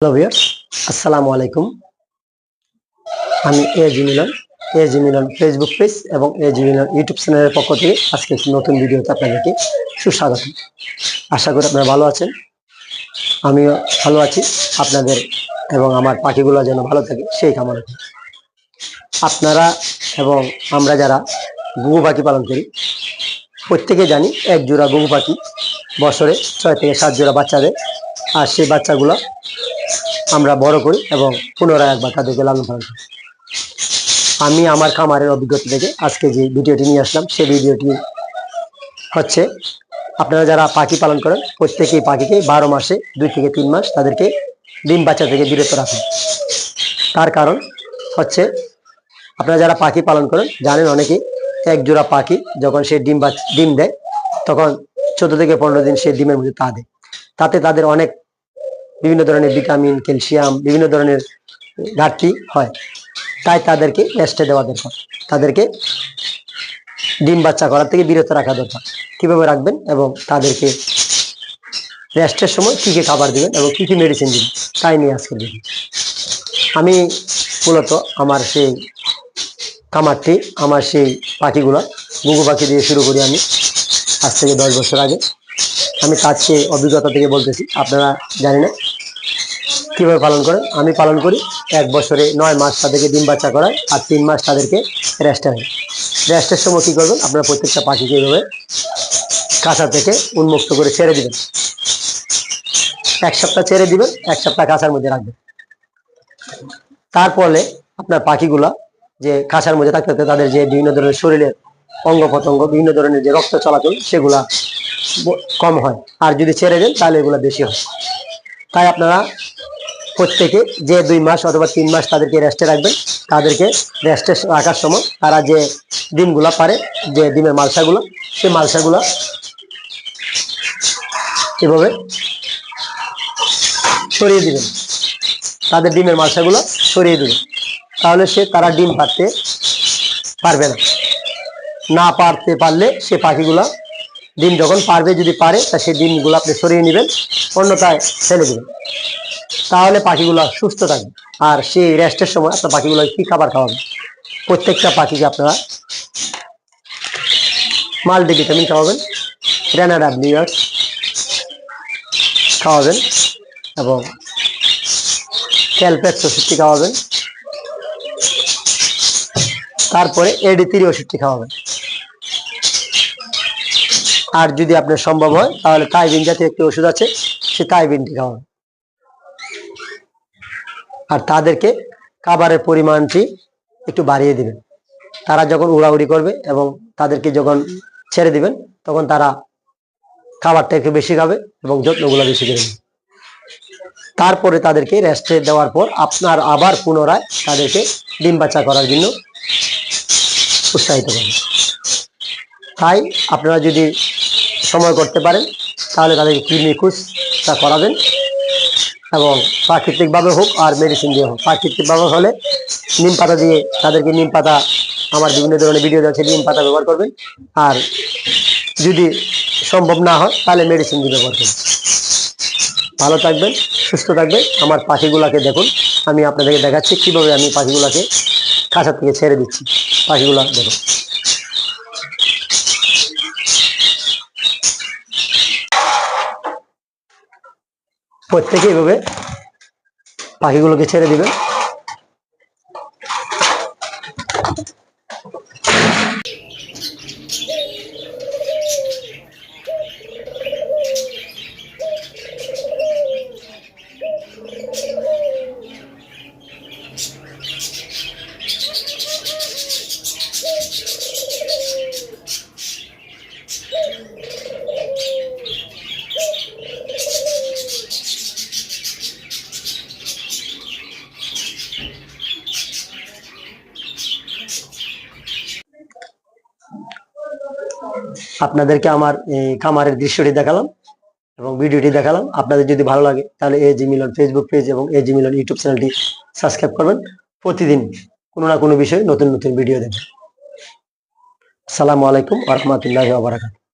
Hello viewers আসসালামু আলাইকুম আমি এ জি মিলন এ জি মিলন ফেসবুক পেজ এবং এ জি মিলন ইউটিউব চ্যানেলের পক্ষ থেকে আজকে একটি নতুন ভিডিওতে আপনাদেরকে সুস্বাগত আশা করি আপনারা ভালো আছেন। আমিও ভালো আছি। আপনাদের এবং আমার পাখিগুলো যেন ভালো থাকে, সেই কামনা করি। আপনারা এবং আমরা যারা গুগু পাখি পালন করি, প্রত্যেকে জানি এক জোড়া গুগু পাখি বছরে ছয় থেকে সাত জোড়া বাচ্চা দেয়। আর সেই বাচ্চাগুলো আমরা বড় করি এবং পুনরায় একবার তাদেরকে লালন পালন করি। আমি আমার খামারের অভিজ্ঞতা থেকে আজকে যে ভিডিওটি নিয়ে আসলাম সেই ভিডিওটি হচ্ছে, আপনারা যারা পাখি পালন করেন, প্রত্যেকেই পাখিকে বারো মাসে দুই থেকে তিন মাস তাদেরকে ডিম বাচ্চা থেকে বিরত রাখুন। তার কারণ হচ্ছে, আপনারা যারা পাখি পালন করেন, জানেন অনেকেই এক জোড়া পাখি যখন সে ডিম বাচ ডিম দেয়, তখন চোদ্দ থেকে পনেরো দিন সে ডিমের মধ্যে তা দেয়। তাতে তাদের অনেক বিভিন্ন ধরনের ভিটামিন, ক্যালসিয়াম, বিভিন্ন ধরনের ঘাটতি হয়। তাই তাদেরকে রেস্টে দেওয়া দরকার। তাদেরকে ডিম বাচ্চা করার থেকে বিরত রাখা দরকার। কীভাবে রাখবেন এবং তাদেরকে রেস্টের সময় কী কী খাবার দিবেন এবং কী কী মেডিসিন দিবেন, তাই নিয়ে আজকে দিবেন আমি মূলত আমার সেই খামারটি, আমার সেই পাখিগুলো গুগু পাখি দিয়ে শুরু করি আমি আজ থেকে দশ বছর আগে। আমি চেয়ে অভিজ্ঞতা থেকে বলতেছি, আপনারা জানি না। কীভাবে পালন করেন আমি পালন করি, এক বছরে নয় মাস তাদেরকে ডিম বাচ্চা করায় আর তিন মাস তাদেরকে রেস্টে রাখি। রেস্টের সময় কী করবেন? আপনারা প্রত্যেকটা পাখিকে এইভাবে কাঁচা থেকে উন্মুক্ত করে ছেড়ে দিবেন। এক সপ্তাহ ছেড়ে দিবেন, এক সপ্তাহ কাঁচার মধ্যে রাখবেন। তারপরে আপনার পাখিগুলা যে কাঁচার মধ্যে থাকতে থাকতে তাদের যে বিভিন্ন ধরনের শরীরের অঙ্গ প্রত্যঙ্গ, বিভিন্ন ধরনের যে রক্ত চলাচল, সেগুলা কম হয়। আর যদি ছেড়ে দেন, তাহলে এগুলো বেশি হয়। তাই আপনারা প্রত্যেকে যে দুই মাস অথবা তিন মাস তাদেরকে রেস্টে রাখবেন, তাদেরকে রেস্টে রাখার সময় তারা যে ডিমগুলা পারে, যে ডিমের মালসাগুলো, সেই মালসাগুলো এভাবে সরিয়ে দিবেন। তাদের ডিমের মালসাগুলো সরিয়ে দিবেন। তাহলে সে তারা ডিম পারতে পারবে না। না পারতে পারলে সে পাখিগুলা ডিম যখন পারবে যদি পারে, তা সেই ডিমগুলো আপনি সরিয়ে নেবেন, অন্যথায় ফেলে দেবেন। তাহলে পাখিগুলো সুস্থ থাকবে। আর সেই রেস্টের সময় আপনার পাখিগুলো কি খাবার খাওয়াবেন প্রত্যেকটা পাখিকে আপনারা মাল্টিভিটামিন খাওয়াবেন, রেনাডা ব্লিয়ার্স খাওয়াবেন এবং ক্যালপ্যাক্স ওষুধটি খাওয়াবেন। তারপরে এডি তিরি ওষুধটি খাওয়াবেন। আর যদি আপনার সম্ভব হয়, তাহলে তাইবিন জাতীয় একটি ওষুধ আছে, সে তাইবিনটি খাওয়াবেন আর তাদেরকে খাবারের পরিমাণটি একটু বাড়িয়ে দিবেন। তারা যখন উড়াউড়ি করবে এবং তাদেরকে যখন ছেড়ে দিবেন, তখন তারা খাবারটা একটু বেশি খাবে এবং যত্নগুলো বেশি নেবে। তারপরে তাদেরকে রেস্টে দেওয়ার পর আপনার আবার পুনরায় তাদেরকে ডিম বাচ্চা করার জন্য উৎসাহিত করবেন। তাই আপনারা যদি সময় করতে পারেন, তাহলে তাদেরকে কিডনি খুঁজটা করাবেন এবং প্রাকৃতিকভাবে হোক আর মেডিসিন দিয়ে হোক। প্রাকৃতিকভাবে হলে নিম পাতা দিয়ে তাদেরকে নিম পাতা, আমার বিভিন্ন ধরনের ভিডিও আছে, নিম পাতা ব্যবহার করবেন। আর যদি সম্ভব না হয়, তাহলে মেডিসিন দিয়ে ব্যবহার করবেন। ভালো থাকবেন, সুস্থ থাকবেন। আমার পাখিগুলাকে দেখুন, আমি আপনাদেরকে দেখাচ্ছি, কীভাবে আমি পাখিগুলাকে কাছা থেকে ছেড়ে দিচ্ছি। পাখিগুলা দেখুন। প্রত্যেকে এভাবে পাখিগুলোকে ছেড়ে দিবেন। আপনাদেরকে আমার খামারের দৃশ্যটি দেখালাম এবং ভিডিওটি দেখালাম। আপনাদের যদি ভালো লাগে, তাহলে এ জি মিলন ফেসবুক পেজ এবং এ জি মিলন ইউটিউব চ্যানেলটি সাবস্ক্রাইব করবেন। প্রতিদিন কোনো না কোনো বিষয়ে নতুন নতুন ভিডিও দেবেন আসসালামু আলাইকুম আহমতুল্লাহ বারাকাত